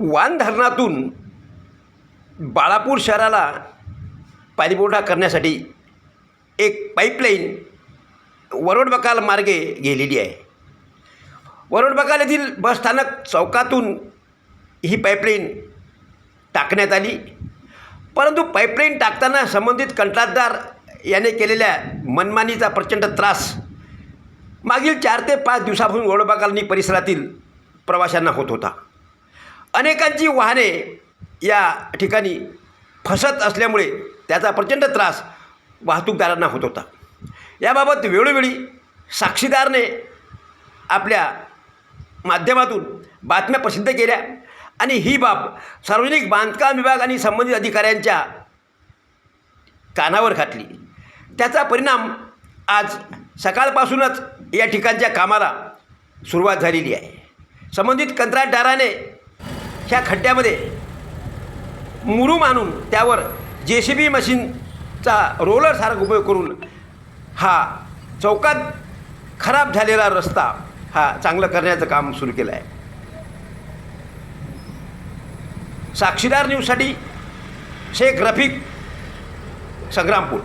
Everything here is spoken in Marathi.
वान धरणातून बाळापूर शहराला पाणीपुरवठा करण्यासाठी एक पाईपलाईन वरोड बकाल मार्गे गेलेली आहे. वरोड बकाल येथील बसस्थानक चौकातून ही पाईपलाईन टाकण्यात आली. परंतु पाईपलाईन टाकताना संबंधित कंत्राटदार याने केलेल्या मनमानीचा प्रचंड त्रास मागील चार ते पाच दिवसापासून वरोडबकालनी परिसरातील प्रवाशांना होत होता. अनेकांची वाहने या ठिकाणी फसत असल्यामुळे त्याचा प्रचंड त्रास वाहतूकदारांना होत होता. याबाबत वेळोवेळी साक्षीदारने आपल्या माध्यमातून बातम्या प्रसिद्ध केल्या आणि ही बाब सार्वजनिक बांधकाम विभाग आणि संबंधित अधिकाऱ्यांच्या कानावर घातली. त्याचा परिणाम आज सकाळपासूनच या ठिकाणच्या कामाला सुरुवात झालेली आहे. संबंधित कंत्राटदाराने ह्या खड्ड्यामध्ये मुरूम आणून त्यावर जे सी बी मशीनचा रोलरसारखा उपयोग करून हा चौकात खराब झालेला रस्ता हा चांगलं करण्याचं काम सुरू केलं आहे. साक्षीदार न्यूजसाठी शेख रफिक संग्रामपूर.